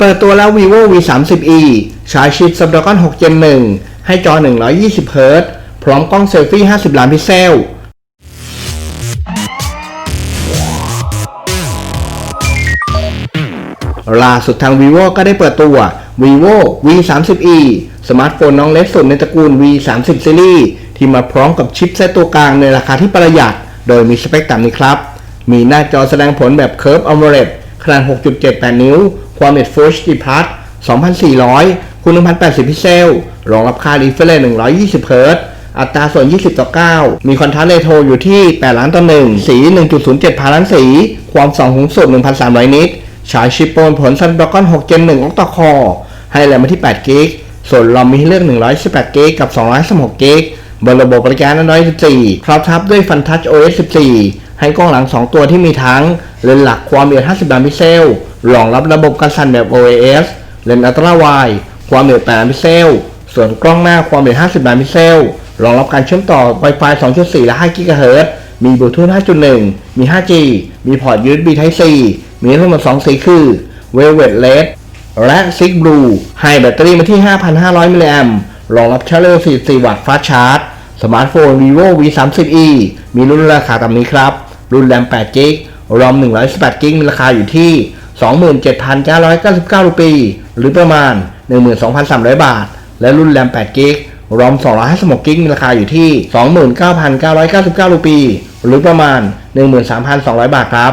เปิดตัวแล้ว vivo v 3 0 e ฉายชิป Snapdragon 6 Gen 1 ให้จอ 120 Hz พร้อมกล้องเซลฟี่ 50 ล้านพิกเซล ล่าสุดทาง vivo ก็ได้เปิดตัว vivo v 3 0 e สมาร์ทโฟนน้องเล็กสุดในตระกูล v 3 0 series ที่มาพร้อมกับชิปเซตตัวกลางในราคาที่ประหยัด โดยมีสเปคตามนี้ครับ มีหน้าจอแสดงผลแบบ Curve AMOLED ขนาด 6.78 นิ้ว ความเร็ว Full HD Plus 2400คูณ1080 พิกเซล รองรับค่า refresh 120 Hz อัตราส่วน 20 ต่อ 9 มีคอนทราสต์เรโทอยู่ที่ 8 ล้านต่อ 1 สี 1.07 พาล้านสี ความส่องสูงสุด 1,300 นิตฉายชิปโปนผล Snapdragon 6 Gen 1 Octa Core ให้แรมมาที่ 8 กิก ส่วนรอมมีให้เลือก 118 กิก กับ216กิกบนระบบบริการ Android 14 ครอบทับด้วย FunTouch OS 14 ให้กล้องหลัง 2 ตัวที่มีทั้งเลนส์หลักความละเอียด 50 ล้านพิกเซล รองรับระบบการสั่นแบบ OIS เลนส์อัลตร้าไวด์ความละเอียด 8 ล้านพิกเซล ส่วนกล้องหน้าความละเอียด 50 ล้านพิกเซล รองรับการเชื่อมต่อ Wi-Fi 2.4 และ 5 GHz มีบลูทูธ 5.1 มี 5G มีพอร์ต USB Type C มีทั้งหมด2สีคือ Velvet Red และ Six Blue ให้แบตเตอรี่มาที่ 5,500 มิลลิแอมป์รองรับชาร์จเร็ว 44 วัตต์ฟาสชาร์จ สมาร์ทโฟน vivo v 3 0 e มีรุ่นราคาตามนี้ครับ รุ่นแรม8 g b รอม118 g b มีราคาอยู่ที่ 27,999รูปี หรือประมาณ 12,300 บาท และรุ่นแรม8 g b รอม256 g b มีราคาอยู่ที่ 29,999รูปี หรือประมาณ 13,200 บาทครับ